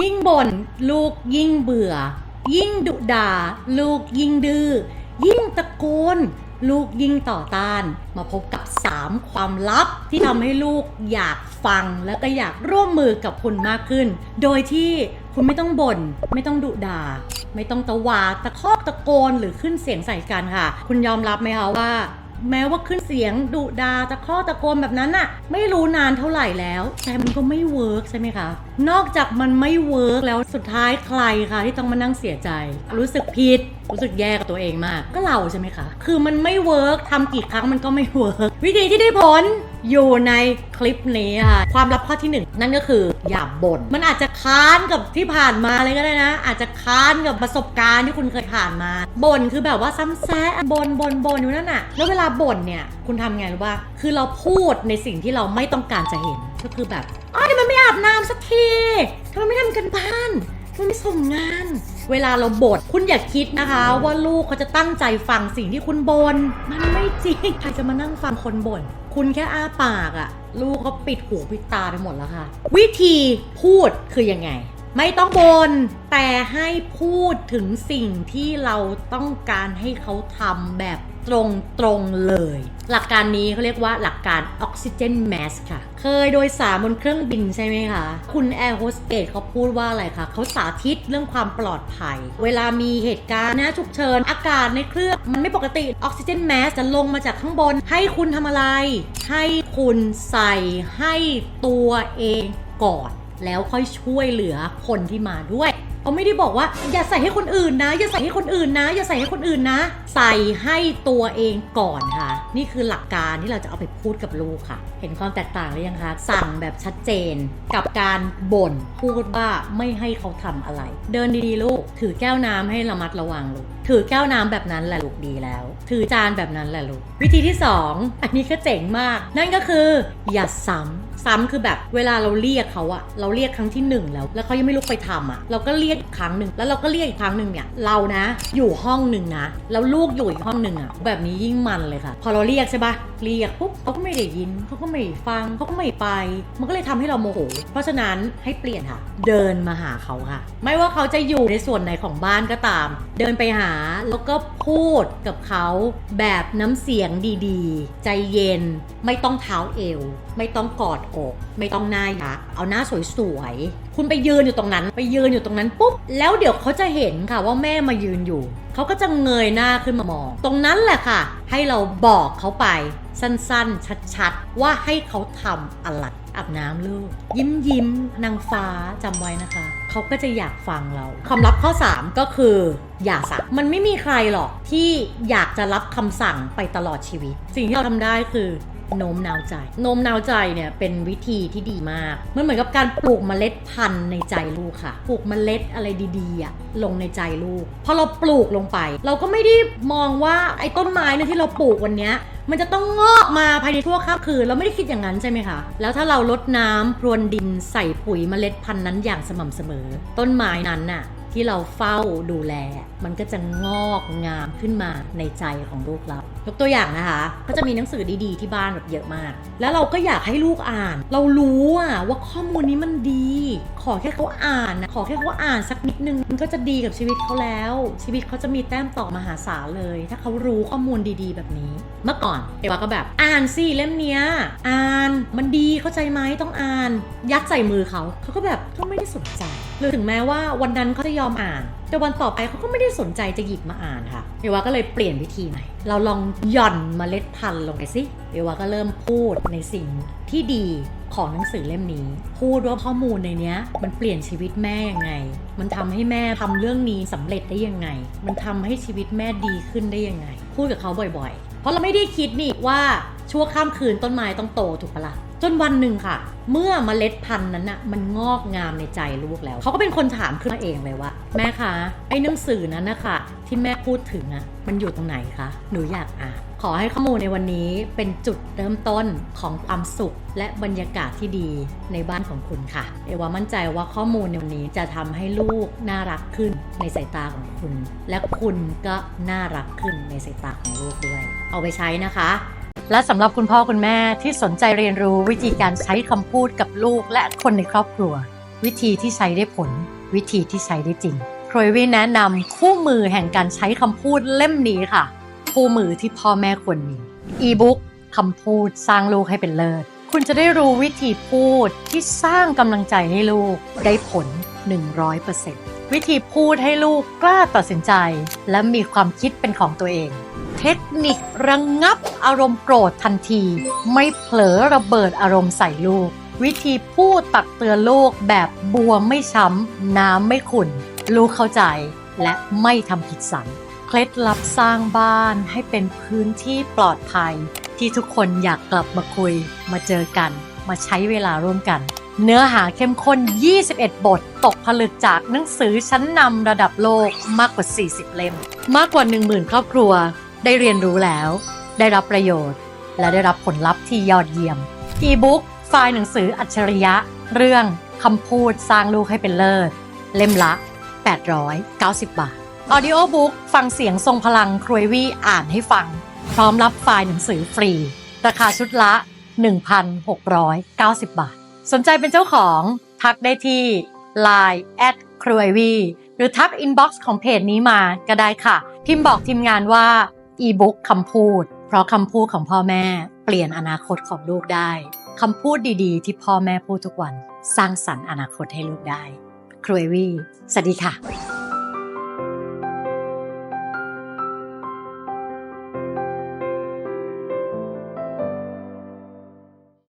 ยิ่งบ่นลูกยิ่งเบื่อ ยิ่งดุด่า ลูกยิ่งดื้อยิ่งตะโกนลูกยิ่งต่อต้าน มาพบกับ 3 ความลับที่ทำให้ลูกอยากฟังแล้วก็อยากร่วมมือกับคุณมากขึ้น โดยที่คุณไม่ต้องบน่นไม่ต้องดุด่า ไม่ต้องตะวาตะคอกตะโกนหรือขึ้นเสียงใส่กันค่ะ คุณยอมรับไหมคะว่า แม้ว่าขึ้นเสียงดุดาตะข้อตะโกนแบบนั้นน่ะ ไม่รู้นานเท่าไหร่แล้ว แต่มันก็ไม่เวิร์กใช่ไหมคะ นอกจากมันไม่เวิร์กแล้วสุดท้ายใครคะที่ต้องมานั่งเสียใจ รู้สึกผิดรู้สึกแย่กับตัวเองมาก ก็เราใช่ไหมคะ คือมันไม่เวิร์กทำกี่ครั้งมันก็ไม่เวิร์กวิธีที่ได้ผลอยู่ในคลิปนี้ค่ะ ความลับข้อที่หนึ่งนั่นก็คืออย่าบ่นมันอาจจะค้านกับที่ผ่านมาเลยก็ได้นะ อาจจะค้านกับประสบการณ์ที่คุณเคยผ่านมาบ่นคือแบบว่าซ้ำแซะบ่นบ่นบ่นอยู่นั่นน่ะแล้วเวลาบ่นเนี่ยคุณทำไงรู้ป่ะคือเราพูดในสิ่งที่เราไม่ต้องการจะเห็นก็คือแบบอ๋อทำไมไม่อาบน้ำสักทีทำไมไม่ทำกันบ้าน ทำไมไม่ส่งงาน เวลาเราบ่นคุณอย่าคิดนะคะ ว่าลูกเขาจะตั้งใจฟังสิ่งที่คุณบน่นมันไม่จริงใครจะมานั่งฟังคนบ่นคุณแค่อ้าปากอะลูกเขาปิดหูปิดตาไปหมดแล้วค่ะ วิธีพูดคือยังไง ไม่ต้องบน่นแต่ให้พูดถึงสิ่งที่เราต้องการให้เขาทำแบบ ตรงๆเลย หลักการนี้เขาเรียกว่าหลักการออกซิเจนแมสค่ะ เคยโดยสารบนเครื่องบินใช่ไหมคะ คุณแอร์โฮสเตสเขาพูดว่าอะไรคะเขาสาธิตเรื่องความปลอดภัย เวลามีเหตุการณ์นะฉุกเฉินอากาศในเครื่องมันไม่ปกติออกซิเจนแมสจะลงมาจากข้างบน ให้คุณทำอะไร ให้คุณใส่ให้ตัวเองก่อน แล้วค่อยช่วยเหลือคนที่มาด้วย เขาไม่ได้บอกว่า อย่าใส่ให้คนอื่นนะ อย่าใส่ให้คนอื่นนะ อย่าใส่ให้คนอื่นนะ ใส่ให้ตัวเองก่อนค่ะ นี่คือหลักการที่เราจะเอาไปพูดกับลูกค่ะ เห็นความแตกต่างหรือยังคะ สั่งแบบชัดเจนกับการบ่นพูดว่าไม่ให้เขาทำอะไร เดินดีๆ ลูก ถือแก้วน้ำให้ระมัดระวังลูก ถือแก้วน้ำแบบนั้นแหละลูกดีแล้ว ถือจานแบบนั้นแหละลูก วิธีที่สองอันนี้ก็เจ๋งมาก นั่นก็คือ อย่าซ้ำซ้ำคือแบบเวลาเราเรียกเขาอะเราเรียกครั้งที่หนึ่งแล้ว แล้วเขายังไม่ลุกไปทำอะเราก็เรียกอีกครั้งหนึ่งแล้วเราก็เรียกอีกครั้งหนึ่งเนี่ยเรานะ อยู่ห้องหนึ่งนะแล้วลูกอยู่อีกห้องหนึ่งอะแบบนี้ยิ่งมันเลยค่ะพอเราเรียกใช่ปะเรียกปุ๊บเขาก็ไม่ได้ยินเขาก็ไม่ได้ฟังเขาก็ไม่ไป มันก็เลยทำให้เราโมโห เพราะฉะนั้นให้เปลี่ยนค่ะ เดินมาหาเขาค่ะ ไม่ว่าเขาจะอยู่ในส่วนไหนของบ้านก็ตาม เดินไปหาแล้วก็พูดกับเขาแบบน้ำเสียงดีๆ ใจเย็น ไม่ต้องเท้าเอว ไม่ต้องกอดอก ไม่ต้องหน้ายักเอาหน้าสวยๆ คุณไปยืนอยู่ตรงนั้น ไปยืนอยู่ตรงนั้นปุ๊บ แล้วเดี๋ยวเขาจะเห็นค่ะว่าแม่มายืนอยู่เขาก็จะเงยหน้าขึ้นมามอง ตรงนั้นแหละค่ะ ให้เราบอกเขาไปสั้นๆ ชัดๆ ว่าให้เขาทำอะไรอาบน้ำลูก ยิ้มยิ้มนางฟ้าจำไว้นะคะ เขาก็จะอยากฟังเราความลับข้อ 3 ก็คือ อย่าสั่งมันไม่มีใครหรอกที่อยากจะรับคำสั่งไปตลอดชีวิต สิ่งที่เราทำได้คือโน้มน้าวใจ โน้มน้าวใจเนี่ยเป็นวิธีที่ดีมาก มันเหมือนกับการปลูกเมล็ดพันธุ์ในใจลูกค่ะ ปลูกเมล็ดอะไรดีๆอะลงในใจลูก พอเราปลูกลงไป เราก็ไม่ได้มองว่าไอ้ต้นไม้เนี่ยที่เราปลูกวันเนี้ยมันจะต้องงอกมาภายในชั่วข้ามคืน เราไม่ได้คิดอย่างนั้นใช่ไหมคะ แล้วถ้าเราลดน้ำพรวนดินใส่ปุ๋ยเมล็ดพันธุ์นั้นอย่างสม่ำเสมอ ต้นไม้นั้นน่ะ ที่เราเฝ้าดูแล มันก็จะงอกงามขึ้นมาในใจของลูกเรายกตัวอย่างนะคะ ก็จะมีหนังสือดีๆที่บ้านแบบเยอะมาก แล้วเราก็อยากให้ลูกอ่าน เรารู้อะว่าข้อมูลนี้มันดี ขอแค่เขาอ่านนะขอแค่เขาอ่านสักนิดนึงมันก็จะดีกับชีวิตเขาแล้ว ชีวิตเขาจะมีแต้มต่อมหาศาลเลย ถ้าเขารู้ข้อมูลดีๆ แบบนี้ เมื่อก่อนเอวาก็แบบอ่านสิเล่มเนี้ยอ่านมันดีเข้าใจไหมต้องอ่าน ยัดใส่มือเขาเขาก็แบบก็ไม่ได้สนใจ รือถึงแม้ว่าวันนั้นเขาจะยอมอ่าน แต่วันต่อไปเขาก็ไม่ได้สนใจจะหยิบมาอ่านค่ะเอวาก็เลยเปลี่ยนวิธีใหม่ เราลองหย่อนเมล็ดพันธุ์ลงไปสิเอวาก็เริ่มพูดในสิ่งที่ดีของหนังสือเล่มนี้ พูดว่าข้อมูลในเนี้ยมันเปลี่ยนชีวิตแม่ยังไง มันทำให้แม่ทำเรื่องนี้สำเร็จได้ยังไง มันทำให้ชีวิตแม่ดีขึ้นได้ยังไง พูดกับเขาบ่อยๆ เพราะเราไม่ได้คิดนี่ว่าชั่วข้ามคืนต้นไม้ต้องโตถูกปะละ่ะ จนวันหนึ่งค่ะ เมื่อเมล็ดพันธุ์นั้นน่ะมันงอกงามในใจลูกแล้ว เขาก็เป็นคนถามขึ้นมาเองเลยว่า แม่คะไอ้หนังสือนั้นนะคะที่แม่พูดถึงอะมันอยู่ตรงไหนคะหนูอยากอ่านขอให้ข้อมูลในวันนี้เป็นจุดเริ่มต้นของความสุข และบรรยากาศที่ดีในบ้านของคุณค่ะ เอว่ามั่นใจว่าข้อมูลในวันนี้จะทำให้ลูกน่ารักขึ้นในสายตาของคุณ และคุณก็น่ารักขึ้นในสายตาของลูกด้วย เอาไปใช้นะคะ และสำหรับคุณพ่อคุณแม่ที่สนใจเรียนรู้วิธีการใช้คำพูดกับลูกและคนในครอบครัว วิธีที่ใช้ได้ผล วิธีที่ใช้ได้จริงครยวีแนะนำคู่มือแห่งการใช้คำพูดเล่มนี้ค่ะ คู่มือที่พ่อแม่ควรมีอีบุ๊กคำพูดสร้างลูกให้เป็นเลิศ คุณจะได้รู้วิธีพูดที่สร้างกำลังใจให้ลูกได้ผล 100%วิธีพูดให้ลูกกล้าตัดสินใจ และมีความคิดเป็นของตัวเอง เทคนิคระงงับอารมณ์โกรธทันที ไม่เผลอระเบิดอารมณ์ใส่ลูก วิธีพูดตักเตือนลูกแบบบัวไม่ช้ำน้ำไม่ขุ่น ลูกเข้าใจและไม่ทำผิดซ้ำเคล็ดลับสร้างบ้านให้เป็นพื้นที่ปลอดภัย ที่ทุกคนอยากกลับมาคุย มาเจอกัน มาใช้เวลาร่วมกัน เนื้อหาเข้มข้น 21 บท ตกผลึกจากหนังสือชั้นนำระดับโลกมากกว่า 40 เล่ม มากกว่า 10,000 ครอบครัว ได้เรียนรู้แล้ว ได้รับประโยชน์ และได้รับผลลัพธ์ที่ยอดเยี่ยม อีบุ๊กไฟล์หนังสืออัจฉริยะ เรื่องคำพูดสร้างลูกให้เป็นเลิศ เล่มละ 890 บาท ออดิโอบุ๊กฟังเสียงทรงพลังครวยวี่อ่านให้ฟัง พร้อมรับไฟล์หนังสือฟรี ราคาชุดละ 1,690 บาท สนใจเป็นเจ้าของ ทักได้ที่ Line แอดครวยวีหรือทักอินบ็อกซ์ของเพจนี้มาก็ได้ค่ะ พิมพ์บอกทีมงานว่า อีบุ๊กคำพูด เพราะคำพูดของพ่อแม่เปลี่ยนอนาคตของลูกได้คำพูดดีๆ ที่พ่อแม่พูดทุกวัน สร้างสรรค์อนาคตให้ลูกได้ครวยวีสวัสดีค่ะ